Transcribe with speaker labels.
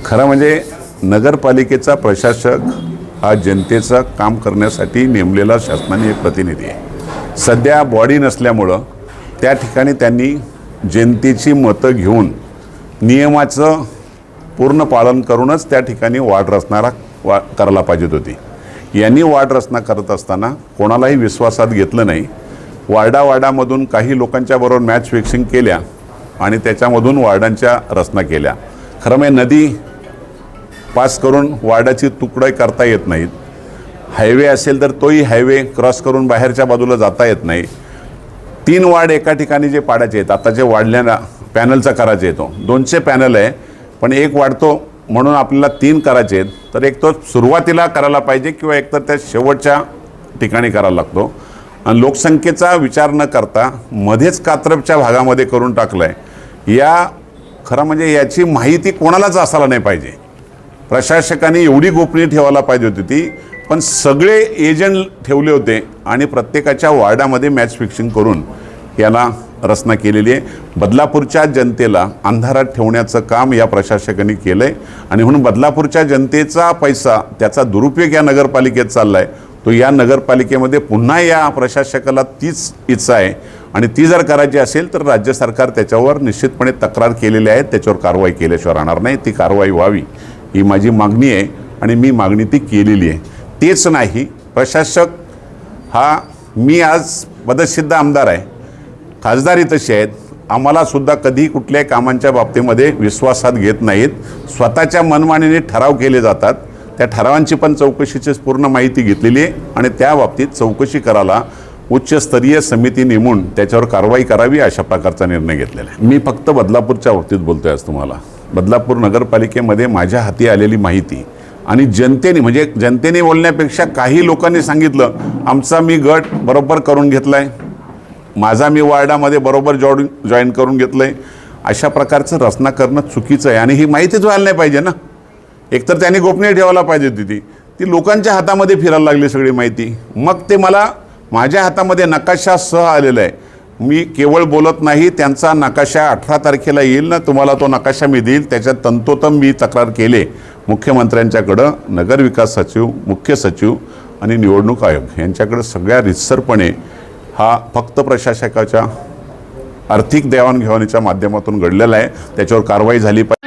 Speaker 1: खरं म्हणजे नगरपालिकेचा प्रशासक हा जनतेचं काम करण्यासाठी नेमलेला शासनाने एक प्रतिनिधी आहे. सध्या बॉडी नसल्यामुळं त्या ठिकाणी त्यांनी जनतेची मतं घेऊन नियमाचं पूर्ण पालन करूनच त्या ठिकाणी वाढ रचणारा वा करायला पाहिजेत होती. यांनी वाढ रचना करत असताना कोणालाही विश्वासात घेतलं नाही. वार्डा वार्डामधून काही लोकांच्याबरोबर मॅच फिक्सिंग केल्या आणि त्याच्यामधून वार्डांच्या रचना केल्या. खरं म्हणजे नदी पास करून वार्डाची तुकडे करता येत नाहीत. हायवे असेल तर तोही हायवे क्रॉस करून बाहेरच्या बाजूला जाता येत नाही. तीन वार्ड एका ठिकाणी जे पाडायचे आहेत आता जे वाढल्याना पॅनलचा करायचा येतो दोनशे पॅनल आहे पण एक वाढतो म्हणून आपल्याला तीन करायचे आहेत. तर एक तो सुरुवातीला करायला पाहिजे किंवा एक तर त्या शेवटच्या ठिकाणी करायला लागतो. आणि लोकसंख्येचा विचार न करता मध्येच कात्रपच्या भागामध्ये करून टाकलं आहे या खरं म्हणजे याची माहिती कोणालाच असायला नाही पाहिजे. प्रशासकांनी एवढी गोपनीय ठेवायला पाहिजे होती ती पण सगळे एजंट ठेवले होते आणि प्रत्येकाच्या वार्डामध्ये मॅच फिक्सिंग करून याला रचना केलेली आहे. बदलापूरच्या जनतेला अंधारात ठेवण्याचं काम या प्रशासकांनी केलं आहे आणि म्हणून बदलापूरच्या जनतेचा पैसा त्याचा दुरुपयोग या नगरपालिकेत चालला आहे तो या नगरपालिकेमध्ये पुन्हा या प्रशासकाला तीच इच्छा आहे. आणि ती जर करायची असेल तर राज्य सरकार त्याच्यावर निश्चितपणे तक्रार केलेली आहे त्याच्यावर कारवाई केल्याशिवाय राहणार नाही ती कारवाई व्हावी ही माझी मागणी आहे आणि मी मागणी ती केलेली आहे. तेच नाही प्रशासक हा मी आज पदसिद्ध आमदार आहे. खासदारी तशी आहेत. आम्हालासुद्धा कधी कुठल्याही कामांच्या बाबतीमध्ये विश्वासात घेत नाहीत. स्वतःच्या मनमानीने ठराव केले जातात. त्या ठरावांची पण चौकशीची पूर्ण माहिती घेतलेली आहे आणि त्या बाबतीत चौकशी करायला उच्चस्तरीय समिती नेमून त्याच्यावर कारवाई करावी अशा प्रकारचा निर्णय घेतलेला आहे. मी फक्त बदलापूरच्या बाबतीत बोलतोय आज तुम्हाला. बदलापूर नगरपालिकेमध्ये माझ्या हाती आलेली माहिती आणि जनतेने म्हणजे जनतेने बोलण्यापेक्षा काही लोकांनी सांगितलं आमचा मी गट बरोबर करून घेतला आहे माझा मी वार्डामध्ये बरोबर जॉईन जॉईन करून घेतलं आहे अशा प्रकारचं रचना करणं चुकीचं आहे आणि ही माहितीच व्हायला नाही पाहिजे ना. एकतर त्यांनी गोपनीय ठेवायला पाहिजे होती ती. ती लोकांच्या हातामध्ये फिरायला लागली सगळी माहिती. मग ते मला माझ्या हातामध्ये नकाशा सह आलेला आहे. मी केवळ बोलत नाही त्यांचा नकाशा अठरा तारखेला येईल ना तुम्हाला तो नकाशा मी देईल. त्याच्यात तंतोतम मी तक्रार केले. मुख्यमंत्र्यांच्याकडं नगरविकास सचिव मुख्य सचिव आणि निवडणूक आयोग यांच्याकडं सगळ्या रितसरपणे हा फक्त प्रशासकाच्या आर्थिक देवाणघेवाणीच्या माध्यमातून घडलेला आहे. त्याच्यावर कारवाई झाली पाहिजे.